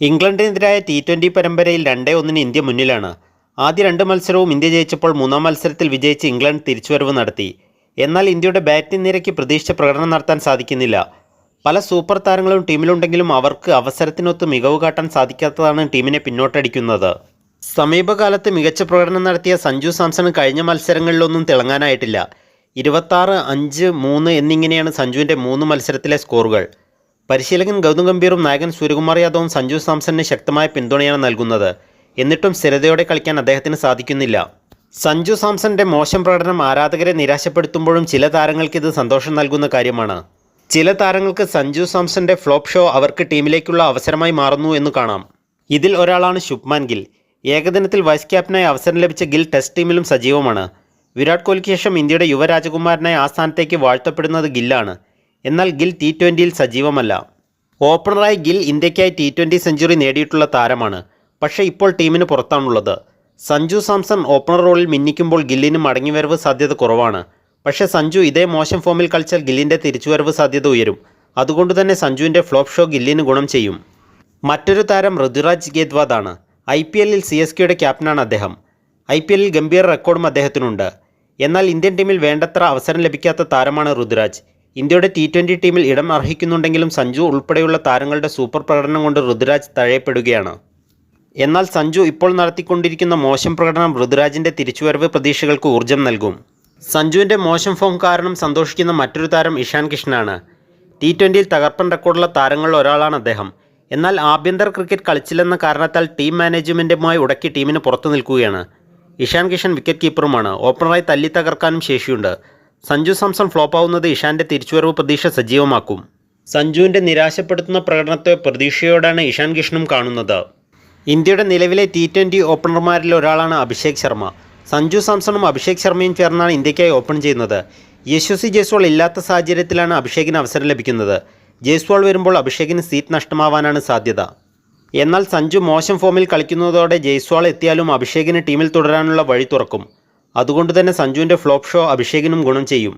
ഇംഗ്ലണ്ടിനെതിരായ T twenty പരമ്പരയിൽ രണ്ടേ ഒന്നിന് ഇന്ത്യ മുന്നിലാണ്. ആദ്യ രണ്ട് മത്സരവും ഇന്ത്യ ജയിച്ചപ്പോൾ മൂന്നാം മത്സരത്തിൽ വിജയിച്ച് ഇംഗ്ലണ്ട് തിരിച്ചുവരവ് നടത്തി. എന്നാൽ ഇന്ത്യയുടെ ബാറ്റിംഗ് നിരയ്ക്ക് പ്രതീക്ഷിച്ച പ്രകടനം നടത്താൻ സാധിക്കുന്നില്ല. പല സൂപ്പർ താരങ്ങളും ടീമിലുണ്ടെങ്കിലും അവർക്ക് അവസരത്തിനൊത്ത് മികവ് കാട്ടാൻ സാധിക്കാത്തതാണ് ടീമിനെ പിന്നോട്ടടിക്കുന്നത്. സമീപകാലത്ത് മികച്ച പ്രകടനം നടത്തിയ സഞ്ജു സാംസൺ കഴിഞ്ഞ മത്സരങ്ങളിലൊന്നും തിളങ്ങാനായിട്ടില്ല. ഇരുപത്താറ് അഞ്ച് മൂന്ന് എന്നിങ്ങനെയാണ് സഞ്ജുവിന്റെ മൂന്ന് മത്സരത്തിലെ സ്കോറുകൾ. പരിശീലകൻ ഗൗതം ഗംഭീറും നായകൻ സൂര്യകുമാർ യാദവും സഞ്ജു സാംസണിന് ശക്തമായ പിന്തുണയാണ് നൽകുന്നത്. എന്നിട്ടും സ്ഥിരതയോടെ കളിക്കാൻ അദ്ദേഹത്തിന് സാധിക്കുന്നില്ല. സഞ്ജു സാംസന്റെ മോശം പ്രകടനം ആരാധകരെ നിരാശപ്പെടുത്തുമ്പോഴും ചില താരങ്ങൾക്ക് ഇത് സന്തോഷം നൽകുന്ന കാര്യമാണ്. ചില താരങ്ങൾക്ക് സഞ്ജു സാംസന്റെ ഫ്ലോപ്പ് ഷോ അവർക്ക് ടീമിലേക്കുള്ള അവസരമായി മാറുന്നു എന്ന് കാണാം. ഇതിൽ ഒരാളാണ് ശുഭ്മാൻ ഗിൽ. ഏകദിനത്തിൽ വൈസ് ക്യാപ്റ്റനായി അവസരം ലഭിച്ച ഗിൽ ടെസ്റ്റ് ടീമിലും സജീവമാണ്. വിരാട് കോഹ്ലിക്ക് ശേഷം ഇന്ത്യയുടെ യുവരാജകുമാരനായി ആ സ്ഥാനത്തേക്ക് വാഴ്ത്തപ്പെടുന്നത് ഗില്ലാണ്. എന്നാൽ ഗിൽ ടി ട്വന്റിയിൽ സജീവമല്ല. ഓപ്പണറായി ഗിൽ ഇന്ത്യയ്ക്കായി ടി ട്വന്റി സെഞ്ചുറി നേടിയിട്ടുള്ള താരമാണ്. പക്ഷേ ഇപ്പോൾ ടീമിന് പുറത്താണുള്ളത്. സഞ്ജു സാംസൺ ഓപ്പണർ റോളിൽ മിന്നിക്കുമ്പോൾ ഗില്ലിന് മടങ്ങിവരവ് സാധ്യത കുറവാണ്. പക്ഷേ സഞ്ജു ഇതേ മോശം ഫോമിൽ കളിച്ചാൽ ഗില്ലിന്റെ തിരിച്ചുവരവ് സാധ്യത ഉയരും. അതുകൊണ്ട് തന്നെ സഞ്ജുവിന്റെ ഫ്ലോപ്പ് ഷോ ഗില്ലിന് ഗുണം ചെയ്യും. മറ്റൊരു താരം ഋതുരാജ് ഗേദ്വാദാണ്. ഐ പി എല്ലിൽ സി എസ് കെയുടെ ക്യാപ്റ്റനാണ് അദ്ദേഹം. ഐ പി എല്ലിൽ ഗംഭീര റെക്കോർഡും അദ്ദേഹത്തിനുണ്ട്. എന്നാൽ ഇന്ത്യൻ ടീമിൽ വേണ്ടത്ര അവസരം ലഭിക്കാത്ത താരമാണ് ഋതുരാജ്. ഇന്ത്യയുടെ ടി ട്വന്റി ടീമിൽ ഇടം അർഹിക്കുന്നുണ്ടെങ്കിലും സഞ്ജു ഉൾപ്പെടെയുള്ള താരങ്ങളുടെ സൂപ്പർ പ്രകടനം കൊണ്ട് ഋതുരാജ് തഴയപ്പെടുകയാണ്. എന്നാൽ സഞ്ജു ഇപ്പോൾ നടത്തിക്കൊണ്ടിരിക്കുന്ന മോശം പ്രകടനം ഋതുരാജിന്റെ തിരിച്ചുവരവ് പ്രതീക്ഷകൾക്ക് ഊർജം നൽകും. സഞ്ജുവിന്റെ മോശം ഫോം കാരണം സന്തോഷിക്കുന്ന മറ്റൊരു താരം ഇഷാൻ കിഷനാണ് ടി ട്വന്റിയിൽ തകർപ്പൻ റെക്കോർഡുള്ള താരങ്ങളിൽ ഒരാളാണ് അദ്ദേഹം. എന്നാൽ ആഭ്യന്തര ക്രിക്കറ്റ് കളിച്ചില്ലെന്ന കാരണത്താൽ ടീം മാനേജ്മെന്റുമായി ഉടക്കി ടീമിന് പുറത്തു നിൽക്കുകയാണ്. ഇഷാൻ കിഷൻ വിക്കറ്റ് കീപ്പറുമാണ് ഓപ്പണറായി തല്ലി തകർക്കാനും ശേഷിയുണ്ട്. സഞ്ജു സാംസൺ ഫ്ലോപ്പാവുന്നത് ഇഷാന്റെ തിരിച്ചുവരവ് പ്രതീക്ഷ സജീവമാക്കും. സഞ്ജുവിന്റെ നിരാശപ്പെടുത്തുന്ന പ്രകടനത്തെ പ്രതീക്ഷയോടാണ് ഇഷാൻ കിഷ്ണും കാണുന്നത്. ഇന്ത്യയുടെ നിലവിലെ ടി ട്വന്റി ഓപ്പണർമാരിൽ ഒരാളാണ് അഭിഷേക് ശർമ്മ. സഞ്ജു സാംസണും അഭിഷേക് ശർമ്മയും ചേർന്നാണ് ഇന്ത്യക്കായി ഓപ്പൺ ചെയ്യുന്നത്. യശസ്വി ജയ്സ്വാൾ ഇല്ലാത്ത സാഹചര്യത്തിലാണ് അഭിഷേകിന് അവസരം ലഭിക്കുന്നത്. ജയ്സ്വാൾ വരുമ്പോൾ അഭിഷേകിന് സീറ്റ് നഷ്ടമാവാനാണ് സാധ്യത. എന്നാൽ സഞ്ജു മോശം ഫോമിൽ കളിക്കുന്നതോടെ ജയ്സ്വാൾ എത്തിയാലും അഭിഷേകിന് ടീമിൽ തുടരാനുള്ള വഴി തുറക്കും. അതുകൊണ്ട് തന്നെ സഞ്ജുവിന്റെ ഫ്ലോപ്പ് ഷോ അഭിഷേകിനും ഗുണം ചെയ്യും.